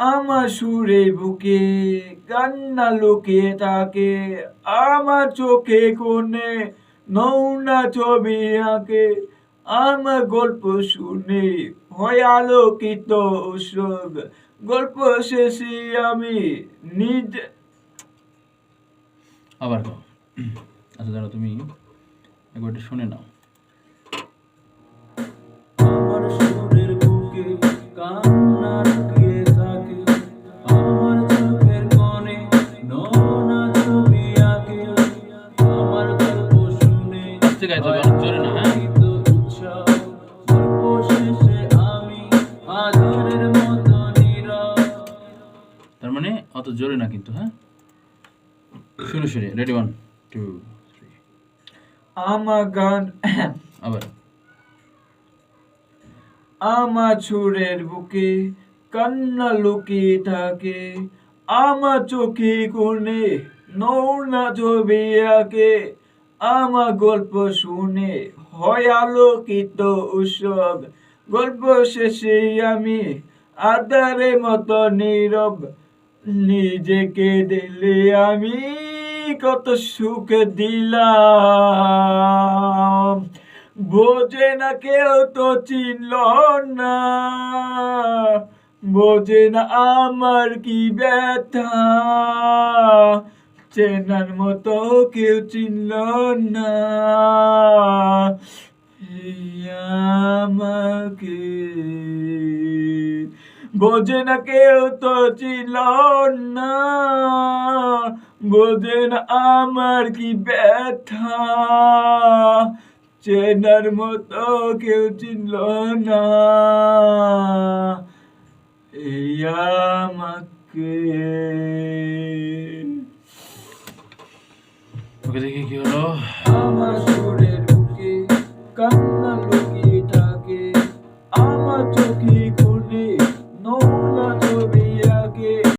আমার সুরে বুকে কান্না লুকিয়ে থাকে আমার চোখে কোণে নৌনা ছবি আঁকে। আমার গল্প শুনে হয় আলোকিত উৎসব গল্প শেষে আমি নিজ আবার আচ্ছা দাঁড়া তুমি একবার শুনে নাও। আমার আস্তে গাইতে হবে অনেক জোরে না হ্যাঁ। তার মানে অত জোরে না কিন্তু হ্যাঁ? শুরু শুরু রেডি ওয়ান টু থ্রি আমার গান আবার। আমার সুরের বুকে কান্না লুকিয়ে থাকে। আমার চোখে কোণে নৌনা ছবি আঁকে। আমার গল্প শুনে হয় আলোকিত উৎসব। গল্প শেষে আমি আদারে মতো নীরব, নিজেকে দিলে আমি কত সুখ দিলাম। বোঝে না কেউ তো চিনল না, বোঝে না আমার কি ব্যথা। চেনার মতো কেউ চিনল না। আমাকে। বোঝে না কেউ তো চিনল না। বোঝে না আমার কি ব্যথা। চেনার মতো কেউ চিনল না। এই আমাকে। ওকে দেখি কি হলো? আমার শরীর কান্না লুকিয়ে থাকে আমার চোখে